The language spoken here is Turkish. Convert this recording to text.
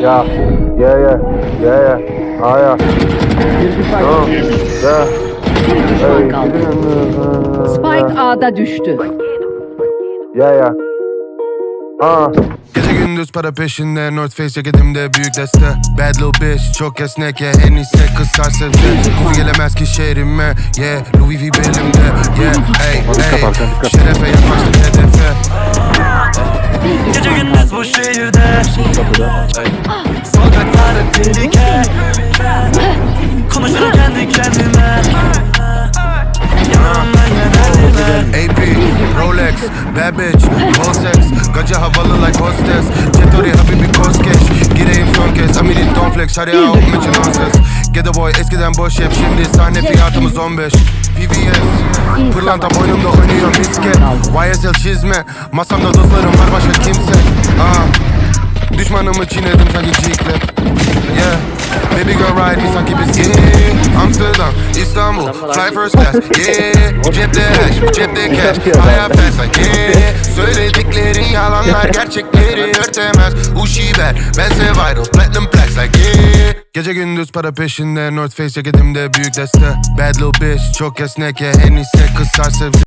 Yeah, yeah, yeah, yeah, yeah. Ah, yeah. Hey, yeah. Spike A'da düştü. Yeah, yeah. Ah, Gece gündüz para peşinde North Face ceketімde büyük deste Bad little bitch çok esnek ya En iyisi kızar sebze Kufu gelemez ki şehrime Yeah Louis V belimde Yeah Ey ey Şerefe yaklaştık şehirde Sokaklar tehlike. Konuşurum kendi kendime. AP Rolex Bad bitch Boss sex havalı like hostess. Cetori habibi koskeş Gireyim son kez. Amirin don flex Şarya out meçin on Ghetto boy eskiden boş hep Şimdi sahne fiyatımız 15 VVS Pırlanta boynumda oynuyor misket. YSL çizme. Masamda dostlarım var başka kimse Düşmanımı çiğnedim sanki cikle Yeah Baby girl ride me sanki yeah. Amsterdam, İstanbul, fly first class. Yeah Cepte hash, cepte cash. Hayat fast like yeah Söylediklerin yalanlar gerçekleri örtemez Uşiber, bense viral Platinum plaques like yeah Gece gündüz para peşinde North Face ceketimde büyük deste. Bad little bitch çok esnek ya En iyisi kızar sebze